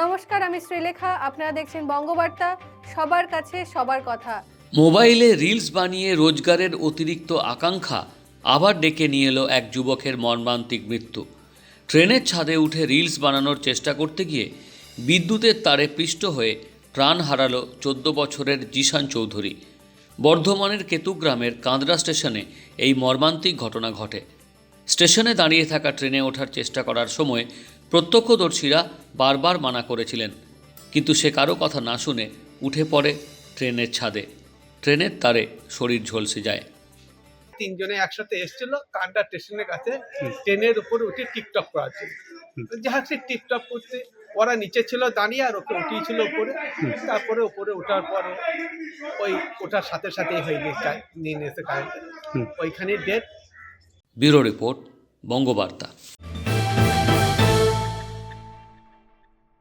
নমস্কার, আমি শ্রীলেখা। আপনারা দেখছেন বঙ্গবার্তা। সবার কাছে সবার কথা। মোবাইলে রিলস বানিয়ে রোজগারের অতিরিক্ত আকাঙ্ক্ষা আবার ডেকে নিয়ে এলো এক যুবকের মর্মান্তিক মৃত্যু। ট্রেনের ছাদে উঠে রিলস বানানোর চেষ্টা করতে গিয়ে বিদ্যুতের তারে পৃষ্ঠ হয়ে প্রাণ হারালো চোদ্দ বছরের জিশান চৌধুরী। বর্ধমানের কেতুগ্রামের কাঁদরা স্টেশনে এই মর্মান্তিক ঘটনা ঘটে। স্টেশনে দাঁড়িয়ে থাকা ট্রেনে ওঠার চেষ্টা করার সময় প্রত্যক্ষদর্শীরা বারবার মানা করেছিলেন কিন্তু সে কারও কথা না শুনে উঠে পড়ে ট্রেনের ছাদে। ট্রেনের তারে শরীর ঝলসে যায়। তিনজনে একসাথে এসেছিল কান্ডা স্টেশনের কাছে। ট্রেনের উপরে উঠে টিকটক করার জন্য যাই সে টিকটক করতে ওরা নিচে ছিল দাঁড়িয়ে আর ওকে উঠিয়েছিল উপরে। তারপরে উপরে ওঠার পর ওই ওঠার সাথে সাথে হয়ে নিয়ে নিয়েছে কারেন্ট। ওইখানে ডেট। Bureau report Bangabarta.